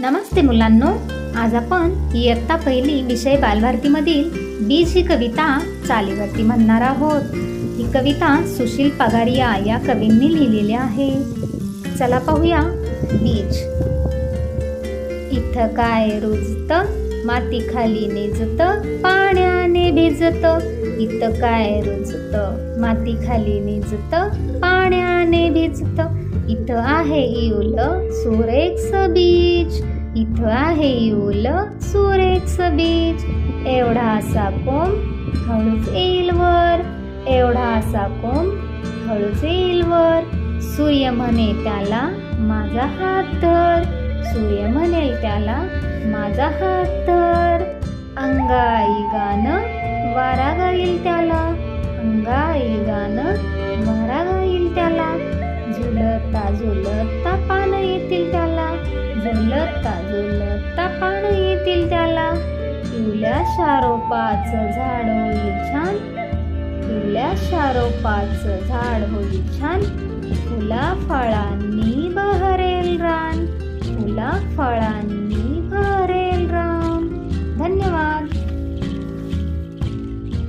नमस्ते मुलांनो. आज आपण इयत्ता पहिली विषय बालभारतीमधील बीज ही कविता चालीवरती म्हणणार आहोत. ही कविता सुशील पगारिया या कवींनी लिहिलेली आहे. चला पाहूया बीज. इथं काय रुजत माती खाली निजत पाण्याने भिजत. इथं काय रुजत माती खाली निजत इथं आहे इवल सुरेक्स बीज. इथं आहे इवल सुरेक्स बीज. एवढासा कोंब हळूच येईल वर. एवढासा कोंब हळूच येईल वर. सूर्य म्हणे त्याला माझा हात धर. सूर्य म्हणेल त्याला माझा हात धर. अंगाई गाणं वारा गाईल त्याला. अंगाई गाणं वारा गाईल त्याला. झुलता झुलता येतील त्याला. झुलता झुलता पान येतील त्याला? पिवल्या शारोपाचं झाड होईल छान. पिवल्या शारोपाचं झाड होईल छान. फुला फळांनी